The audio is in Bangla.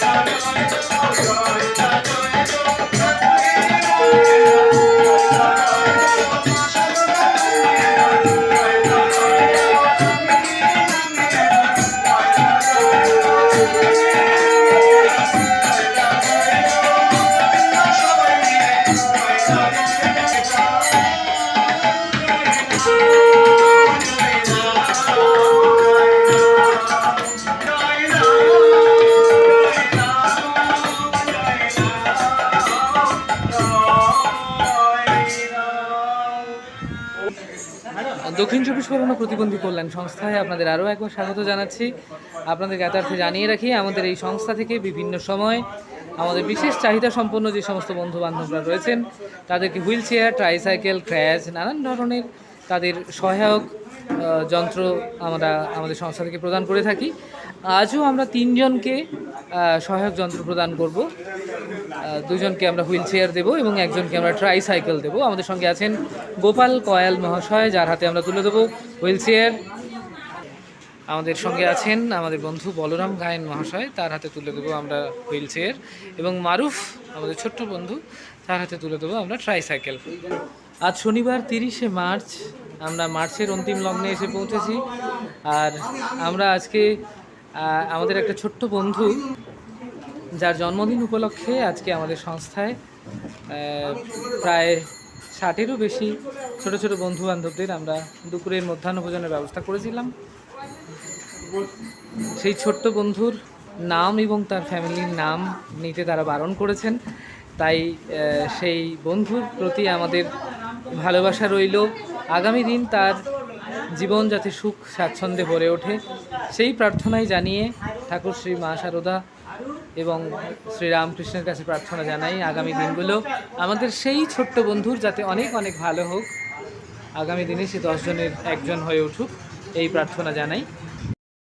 Thank you. দক্ষিণ চব্বিশ পরগনা প্রতিবন্ধী কল্যাণ সংস্থায় আপনাদের আরও একবার স্বাগত জানাচ্ছি। আপনাদের জ্ঞাতার্থে জানিয়ে রাখি, আমাদের এই সংস্থা থেকে বিভিন্ন সময় আমাদের বিশেষ চাহিদা সম্পন্ন যে সমস্ত বন্ধু বান্ধবরা রয়েছেন, তাদেরকে হুইল চেয়ার ট্রাইসাইকেল ক্র্যাচ নানান ধরনের তাদের সহায়ক যন্ত্র আমরা আমাদের সংস্থা থেকে প্রদান করে থাকি। আজও আমরা তিনজনকে সহায়ক যন্ত্র প্রদান করব। দুজনকে আমরা হুইল চেয়ার দেবো এবং একজনকে আমরা ট্রাই সাইকেল দেবো। আমাদের সঙ্গে আছেন গোপাল কয়াল মহাশয়, যার হাতে আমরা তুলে দেবো হুইল চেয়ার। আমাদের সঙ্গে আছেন আমাদের বন্ধু বলরাম গায়েন মহাশয়, তার হাতে তুলে দেবো আমরা হুইল চেয়ার। এবং মারুফ, আমাদের ছোট্ট বন্ধু, তার হাতে তুলে দেবো আমরা ট্রাই সাইকেল আজ শনিবার তিরিশে মার্চ, আমরা মার্চের অন্তিম লগ্নে এসে পৌঁছেছি। আর আমরা আজকে আমাদের একটা ছোট্ট বন্ধু, যার জন্মদিন উপলক্ষে আজকে আমাদের সংস্থায় প্রায় ষাটেরও বেশি ছোট ছোট বন্ধু বান্ধবদের আমরা দুপুরের মধ্যাহ্নভোজনের ব্যবস্থা করেছিলাম। সেই ছোট্ট বন্ধুর নাম এবং তার ফ্যামিলির নাম নিতে তারা বারণ করেছেন। তাই সেই বন্ধুর প্রতি আমাদের ভালোবাসা রইল। আগামী দিন তার জীবন যাতে সুখ, স্বাচ্ছন্দ্যে ভরে ওঠে, সেই প্রার্থনাই জানিয়ে ঠাকুর শ্রী মা শারদা এবং শ্রী রামকৃষ্ণের কাছে প্রার্থনা জানাই আগামী দিনগুলো। আমাদের সেই ছোট্ট বন্ধুর যাতে অনেক অনেক ভালো হোক। আগামী দিনে সে দশজনের একজন হয়ে উঠুক, এই প্রার্থনা জানাই।